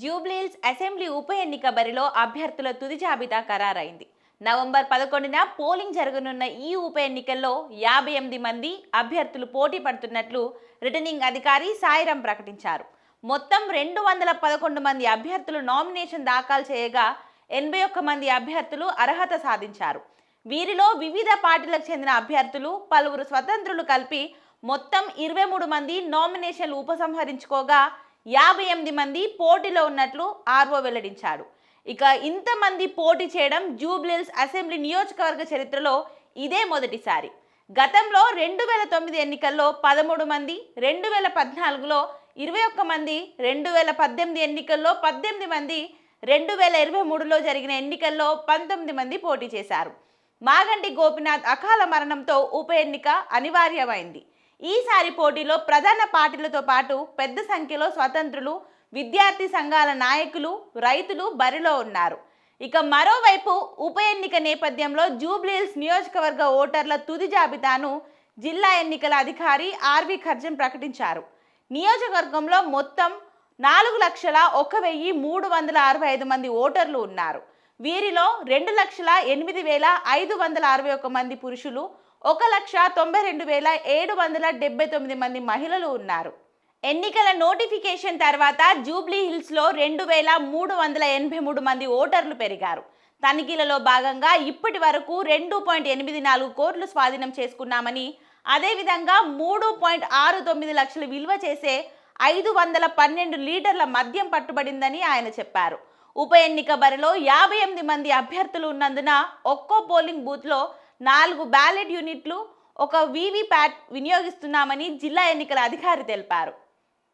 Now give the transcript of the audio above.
Jubilee Hills assembly ఉప ఎన్నిక బరిలో అభ్యర్థుల తుది జాబితా ఖరారైంది. నవంబర్ పదకొండున పోలింగ్ జరగనున్న ఈ ఉప ఎన్నికల్లో యాభై ఎనిమిది మంది అభ్యర్థులు పోటీ పడుతున్నట్లు రిటర్నింగ్ అధికారి సాయిరాం ప్రకటించారు. మొత్తం రెండు వందల పదకొండు మంది అభ్యర్థులు నామినేషన్ దాఖలు చేయగా ఎనభై ఒక్క మంది అభ్యర్థులు అర్హత సాధించారు. వీరిలో వివిధ పార్టీలకు చెందిన అభ్యర్థులు పలువురు స్వతంత్రులు కలిపి మొత్తం ఇరవై మూడు మంది నామినేషన్లు ఉపసంహరించుకోగా యాభై ఎనిమిది మంది పోటీలో ఉన్నట్లు ఆర్వో వెల్లడించాడు ఇక ఇంతమంది పోటీ చేయడం జూబ్లిల్స్ అసెంబ్లీ నియోజకవర్గ చరిత్రలో ఇదే మొదటిసారి. గతంలో రెండు వేల తొమ్మిది ఎన్నికల్లో పదమూడు మంది రెండు వేల పద్నాలుగులో ఇరవై ఒక్క మంది రెండు వేల పద్దెనిమిది ఎన్నికల్లో పద్దెనిమిది మంది రెండు వేల ఇరవై మూడులో జరిగిన ఎన్నికల్లో పంతొమ్మిది మంది పోటీ చేశారు. మాగంటి గోపినాథ్ అకాల మరణంతో ఉప ఎన్నిక అనివార్యమైంది. ఈసారి పోటీలో ప్రధాన పార్టీలతో పాటు పెద్ద సంఖ్యలో స్వతంత్రులు విద్యార్థి సంఘాల నాయకులు రైతులు బరిలో ఉన్నారు. ఇక మరోవైపు ఉప ఎన్నిక నేపథ్యంలో జూబ్లీహిల్స్ నియోజకవర్గ ఓటర్ల తుది జాబితాను జిల్లా ఎన్నికల అధికారి ఆర్వి ఖర్జన్ ప్రకటించారు. నియోజకవర్గంలో మొత్తం నాలుగు లక్షల ఒక వెయ్యి మూడు వందల అరవై ఐదు మంది ఓటర్లు ఉన్నారు. వీరిలో రెండు లక్షల ఎనిమిది వేల ఐదు వందల అరవై ఒక మంది పురుషులు ఒక లక్ష తొంభై రెండు వేల ఏడు వందల డెబ్బై తొమ్మిది మంది మహిళలు ఉన్నారు. ఎన్నికల నోటిఫికేషన్ తర్వాత జూబ్లీ హిల్స్లో రెండు వేల మూడు వందల ఎనభై మూడు మంది ఓటర్లు పెరిగారు. తనిఖీలలో భాగంగా ఇప్పటి వరకు రెండు పాయింట్ ఎనిమిది నాలుగు కోట్లు స్వాధీనం చేసుకున్నామని అదేవిధంగా మూడు పాయింట్ ఆరు తొమ్మిది లక్షలు విలువ చేసే ఐదు వందల పన్నెండు లీటర్ల మద్యం పట్టుబడిందని ఆయన చెప్పారు. ఉప ఎన్నిక బరిలో యాభై ఎనిమిది మంది అభ్యర్థులు ఉన్నందున ఒక్కో పోలింగ్ బూత్లో నాలుగు బ్యాలెట్ యూనిట్లు ఒక వీవీప్యాట్ వినియోగిస్తున్నామని జిల్లా ఎన్నికల అధికారి తెలిపారు.